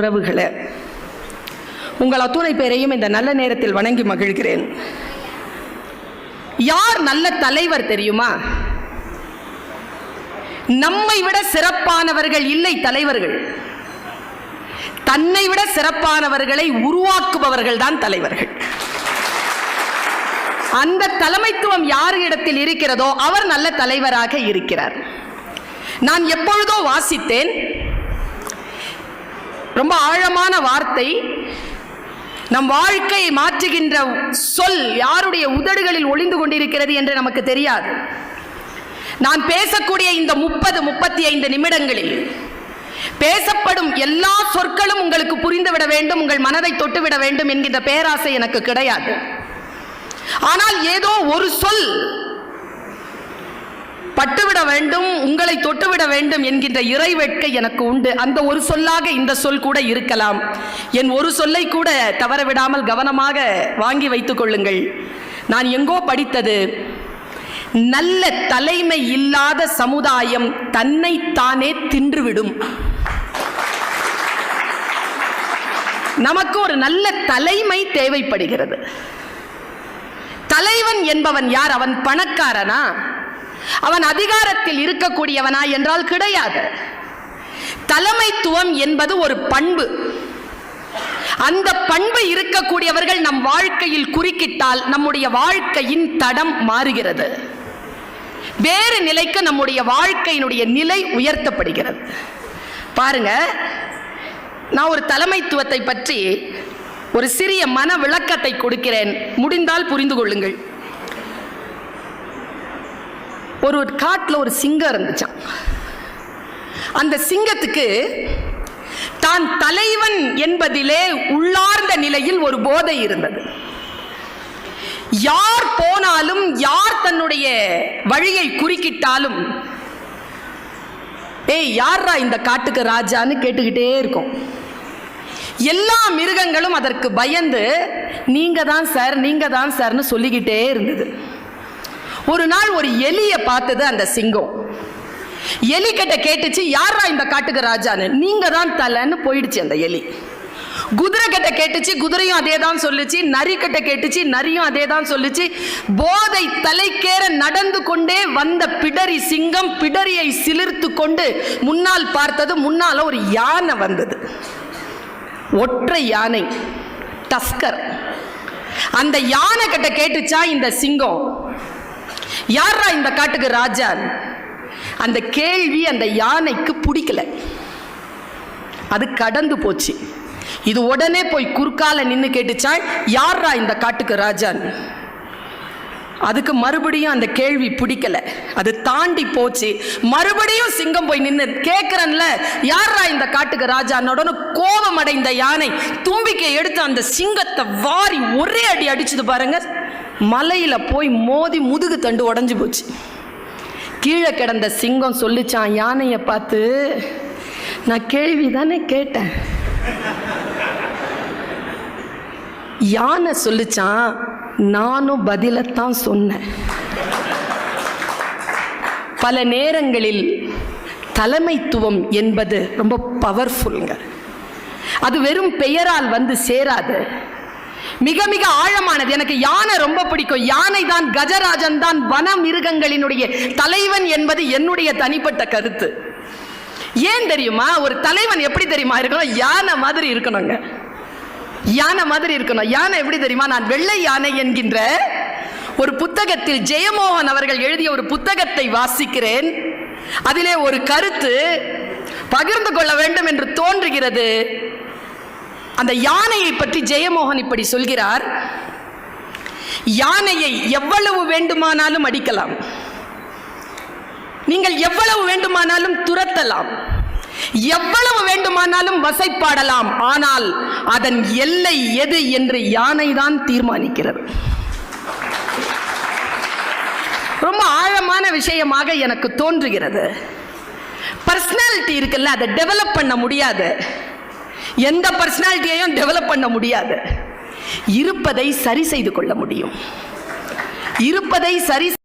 உறவுகளே. உங்கள் அத்துணை பேரையும் இந்த நல்ல நேரத்தில் வணங்கி மகிழ்கிறேன். யார் நல்ல தலைவர் தெரியுமா? நம்மை விட சிறப்பானவர்கள் இல்லை தலைவர்கள். தன்னை விட சிறப்பானவர்களை உருவாக்குபவர்கள் தான் தலைவர்கள். அந்த தலைமைத்துவம் யார் இடத்தில் இருக்கிறதோ அவர் நல்ல தலைவராக இருக்கிறார். நான் எப்பொழுதோ வாசித்தேன் ரொம்ப ஆழமான வார்த்தை. நம் வாழ்க்கையை மாற்றுகின்ற சொல் யாருடைய உதடுகளில் ஒளிந்து கொண்டிருக்கிறது என்று நமக்கு தெரியாது. நான் பேசக்கூடிய இந்த முப்பது முப்பத்தி ஐந்து நிமிடங்களில் பேசப்படும் எல்லா சொற்களும் உங்களுக்கு புரிந்துவிட வேண்டும் உங்கள் மனதை தொட்டுவிட வேண்டும் என்கின்ற பேராசை எனக்கு கிடையாது. ஆனால் ஏதோ ஒரு சொல் பட்டுவிட வேண்டும் உங்களை தொட்டுவிட வேண்டும் என்கின்ற இறைவேட்கை எனக்கு உண்டு. அந்த ஒரு சொல்லாக இந்த சொல் கூட இருக்கலாம். என் ஒரு சொல்லை கூட தவறவிடாமல் கவனமாக வாங்கி வைத்துக் கொள்ளுங்கள். நான் எங்கோ படித்தது நல்ல தலைமை இல்லாத சமுதாயம் தன்னைத்தானே தின்றுவிடும். நமக்கு ஒரு நல்ல தலைமை தேவைப்படுகிறது. தலைவன் என்பவன் யார்? அவன் பணக்காரனா? அவன் அதிகாரத்தில் இருக்கக்கூடியவனா என்றால் கிடையாது. தலைமைத்துவம் என்பது ஒரு பண்பு. அந்த பண்பு இருக்கக்கூடியவர்கள் நம் வாழ்க்கையில் குறுக்கிட்டால் நம்முடைய வாழ்க்கையின் தடம் மாறுகிறது. வேறு நிலைக்கு நம்முடைய வாழ்க்கையினுடைய நிலை உயர்த்தப்படுகிறது. பாருங்க நான் ஒரு தலைமைத்துவத்தை பற்றி ஒரு சிறிய மன விளக்கத்தை கொடுக்கிறேன். முடிந்தால் புரிந்து கொள்ளுங்கள். ஒரு ஒரு காட்டில் ஒரு சிங்கம் இருந்துச்சான் அந்த சிங்கத்துக்கு தான் தலைவன் என்பதிலே உள்ளார்ந்த நிலையில் ஒரு போதை இருந்தது. யார் போனாலும் யார் தன்னுடைய வழியை குறுக்கிட்டாலும் ஏய் யாரா இந்த காட்டுக்கு ராஜான்னு கேட்டுக்கிட்டே இருக்கும். எல்லா மிருகங்களும் அதற்கு பயந்து நீங்க தான் சார் நீங்க தான் சார்னு சொல்லிக்கிட்டே இருந்தது. ஒரு நாள் ஒரு எலியை பார்த்தது அந்த சிங்கம். எலி கிட்ட கேட்டுச்சு யாரா இந்த காட்டுக்கு ராஜான்னு? நீங்க தான் தலைன்னு போயிடுச்சு அந்த எலி. குதிரை கிட்ட கேட்டுச்சு குதிரையும் அதே தான் சொல்லுச்சு. நரி கிட்ட கேட்டுச்சு நரியும் அதே தான் சொல்லுச்சு. போதை தலைக்கேற நடந்து கொண்டே வந்த பிடரி சிங்கம் பிடரியை சிலிர்த்து கொண்டு முன்னால் பார்த்தது முன்னால ஒரு யானை வந்தது. ஒற்றை யானை டஸ்கர். அந்த யானை கிட்ட கேட்டுச்சா இந்த சிங்கம் யாரா இந்த காட்டுக்கு ராஜான் அந்த கேள்வி அந்த யானைக்கு பிடிக்கல. அது கடந்து போச்சு. இது உடனே போய் குறுக்கால நின்று கேட்டுச்சா யாரா இந்த காட்டுக்கு ராஜான் அதுக்கு மறுபடியும் அந்த கேள்வி பிடிக்கல. அது தாண்டி போச்சு. மறுபடியும் சிங்கம் போய் நின்று கேட்குறன்ல யாரா இந்த காட்டுக்கு ராஜானோடனு கோபம் அடைந்த யானை தும்பிக்கை எடுத்து அந்த சிங்கத்தை வாரி ஒரே அடி அடிச்சது பாருங்க மலையில் போய் மோதி முதுகு தண்டு உடஞ்சு போச்சு. கீழே கிடந்த சிங்கம் சொல்லிச்சான் யானையை பார்த்து நான் கேள்வி தானே கேட்டேன். யானை சொல்லிச்சான் நானும் பதிலத்தான் சொன்னேன். பல நேரங்களில் தலைமைத்துவம் என்பது ரொம்ப பவர்ஃபுல்ங்க அது வெறும் பெயரால் வந்து சேராது. மிக மிக ஆழமானது. எனக்கு யானை ரொம்ப பிடிக்கும். யானை தான் கஜராஜன் தான் வன மிருகங்களினுடைய தலைவன் என்பது என்னுடைய தனிப்பட்ட கருத்து. ஏன் தெரியுமா? ஒரு தலைவன் எப்படி தெரியுமா? இருக்கணும். யானை மாதிரி இருக்கணுங்க. யானை மாதிரி இருக்கணும். யானை எப்படி தெரியுமா? நான் வெள்ளை யானை என்கின்ற ஒரு புத்தகத்தில் ஜெயமோகன் அவர்கள் எழுதிய ஒரு புத்தகத்தை வாசிக்கிறேன். அதிலே ஒரு கருத்து பகிர்ந்து கொள்ள வேண்டும் என்று தோன்றுகிறது. அந்த யானையை பற்றி ஜெயமோகன் இப்படி சொல்கிறார். யானையை எவ்வளவு வேண்டுமானாலும் அடிக்கலாம். நீங்கள் எவ்வளவு வேண்டுமானாலும் துரத்தலாம். எவ்வளவு வேண்டுமானாலும் வசைப்பாடலாம். ஆனால் அதன் எல்லை எது என்று யானை தான் தீர்மானிக்கிறது. ரொம்ப ஆழமான விஷயமாக எனக்கு தோன்றுகிறது. பர்சனாலிட்டி இருக்குல்ல அதை டெவலப் பண்ண முடியாது. எந்த பர்சனாலிட்டியையும் டெவலப் பண்ண முடியாது. இருப்பதை சரி செய்து கொள்ள முடியும். இருப்பதை சரி